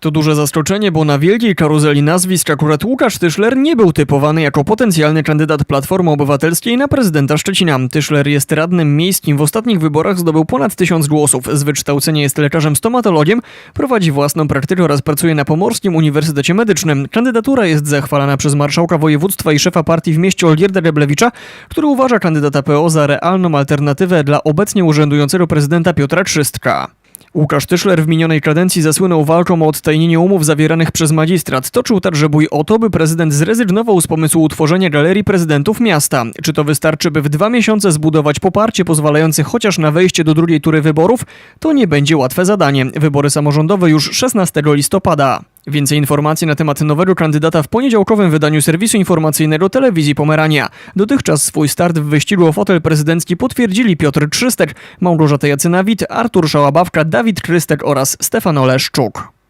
To duże zaskoczenie, bo na wielkiej karuzeli nazwisk akurat Łukasz Tyszler nie był typowany jako potencjalny kandydat Platformy Obywatelskiej na prezydenta Szczecina. Tyszler jest radnym miejskim, w ostatnich wyborach zdobył ponad tysiąc głosów. Z wykształcenia jest lekarzem stomatologiem, prowadzi własną praktykę oraz pracuje na Pomorskim Uniwersytecie Medycznym. Kandydatura jest zachwalana przez marszałka województwa i szefa partii w mieście Olgierda Reblewicza, który uważa kandydata PO za realną alternatywę dla obecnie urzędującego prezydenta Piotra Trzystka. Łukasz Tyszler w minionej kadencji zasłynął walką o odtajnienie umów zawieranych przez magistrat. Toczył także bój o to, by prezydent zrezygnował z pomysłu utworzenia galerii prezydentów miasta. Czy to wystarczy, by w dwa miesiące zbudować poparcie pozwalające chociaż na wejście do drugiej tury wyborów? To nie będzie łatwe zadanie. Wybory samorządowe już 16 listopada. Więcej informacji na temat nowego kandydata w poniedziałkowym wydaniu serwisu informacyjnego Telewizji Pomerania. Dotychczas swój start w wyścigu o fotel prezydencki potwierdzili Piotr Trzystek, Małgorzata Jacynawit, Artur Szałabawka, Dawid Krystek oraz Stefan Oleszczuk.